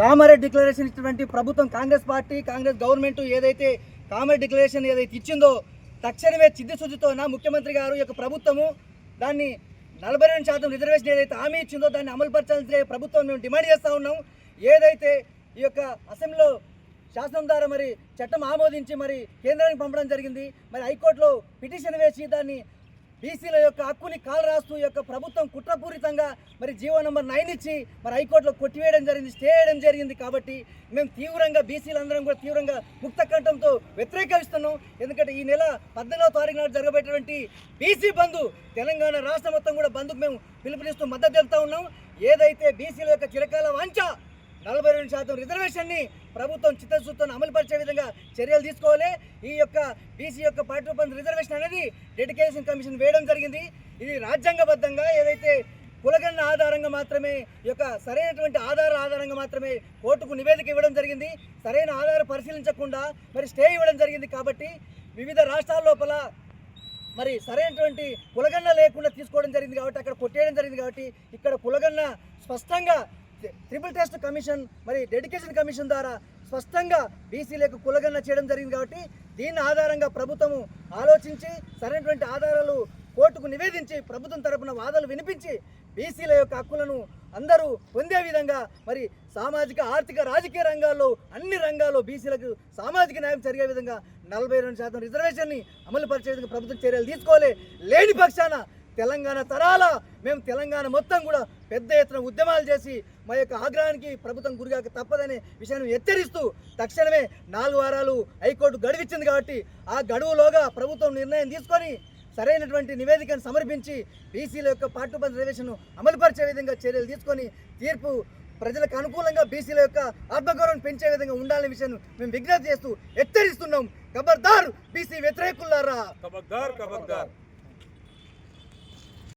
Kamareddy declaration ఇచ్చినటువంటి ప్రభుత్వం Congress party Congress government ఏదైతే కామారెడ్డి డిక్లరేషన్ ఏదైతే ఇచ్చిందో తక్షణమే చిద్దిశుద్ధితో నా ముఖ్యమంత్రి గారు ఈ యొక్క ప్రభుత్వము దాన్ని నలభై రెండు శాతం రిజర్వేషన్ ఏదైతే హామీ ఇచ్చిందో దాన్ని అమలుపరచాల్సిన ప్రభుత్వం మేము డిమాండ్ చేస్తూ ఉన్నాం. ఏదైతే ఈ యొక్క అసెంబ్లీలో శాసనం ద్వారా మరి చట్టం ఆమోదించి మరి కేంద్రానికి పంపడం జరిగింది మరి హైకోర్టులో పిటిషన్ వేసి దాన్ని బీసీల యొక్క హక్కుని కాలు రాస్తూ యొక్క ప్రభుత్వం కుట్రపూరితంగా మరి జీవో నెంబర్ నైన్ ఇచ్చి మరి హైకోర్టులో కొట్టివేయడం జరిగింది స్టే చేయడం జరిగింది కాబట్టి మేము తీవ్రంగా బీసీలందరం కూడా తీవ్రంగా ముక్త కంఠంతో వ్యతిరేకిస్తున్నాం. ఎందుకంటే ఈ నెల పద్నాలుగో తారీఖు నాడు జరగబెట్టినటువంటి బీసీ బంధు తెలంగాణ రాష్ట్రం మొత్తం కూడా బంధుకు మేము పిలుపునిస్తూ మద్దతు తెలుపుతా ఉన్నాం. ఏదైతే బీసీల యొక్క చిరకాల వాంఛ నలభై రెండు శాతం రిజర్వేషన్ని ప్రభుత్వం చిత్తశుద్ధితో అమలుపరిచే విధంగా చర్యలు తీసుకోవాలి. ఈ యొక్క బీసీ యొక్క పార్టీ రిజర్వేషన్ అనేది డెడికేషన్ కమిషన్ వేయడం జరిగింది. ఇది రాజ్యాంగబద్ధంగా ఏదైతే కులగన్న ఆధారంగా మాత్రమే యొక్క సరైనటువంటి ఆధార ఆధారంగా మాత్రమే కోర్టుకు నివేదిక ఇవ్వడం జరిగింది. సరైన ఆధారం పరిశీలించకుండా మరి స్టే ఇవ్వడం జరిగింది కాబట్టి వివిధ రాష్ట్రాల లోపల మరి సరైనటువంటి కులగన్న లేకుండా తీసుకోవడం జరిగింది కాబట్టి అక్కడ కొట్టేయడం జరిగింది కాబట్టి ఇక్కడ కులగన్న స్పష్టంగా ట్రిపుల్ టెస్ట్ కమిషన్ మరి డెడికేషన్ కమిషన్ ద్వారా స్పష్టంగా బీసీలకు కులగన్న చేయడం జరిగింది కాబట్టి దీని ఆధారంగా ప్రభుత్వము ఆలోచించి సరైనటువంటి ఆధారాలు కోర్టుకు నివేదించి ప్రభుత్వం తరపున వాదనలు వినిపించి బీసీల యొక్క హక్కులను అందరూ పొందే విధంగా మరి సామాజిక ఆర్థిక రాజకీయ రంగాల్లో అన్ని రంగాల్లో బీసీలకు సామాజిక న్యాయం జరిగే విధంగా నలభై రెండు శాతం రిజర్వేషన్ని అమలు పరిచే విధంగా ప్రభుత్వం చర్యలు తీసుకోవాలి. లేని పక్షాన తెలంగాణ తరాల మేము తెలంగాణ మొత్తం కూడా పెద్ద ఎత్తున ఉద్యమాలు చేసి మా యొక్క ఆగ్రహానికి ప్రభుత్వం గురిగాక తప్పదనే విషయాన్ని హెచ్చరిస్తూ తక్షణమే నాలుగు వారాలు హైకోర్టు గడువిచ్చింది కాబట్టి ఆ గడువులోగా ప్రభుత్వం నిర్ణయం తీసుకొని సరైనటువంటి నివేదికను సమర్పించి బీసీల యొక్క పాఠ్యపద రిజర్వేషన్ను అమలుపరిచే విధంగా చర్యలు తీసుకొని తీర్పు ప్రజలకు అనుకూలంగా బీసీల యొక్క ఆత్మగౌరవం పెంచే విధంగా ఉండాలనే విషయాన్ని మేము విజ్ఞప్తి చేస్తూ హెచ్చరిస్తున్నాం. కబర్దార్ బీసీ వ్యతిరేకులారా. ఖబర్దార్ కబర్దార్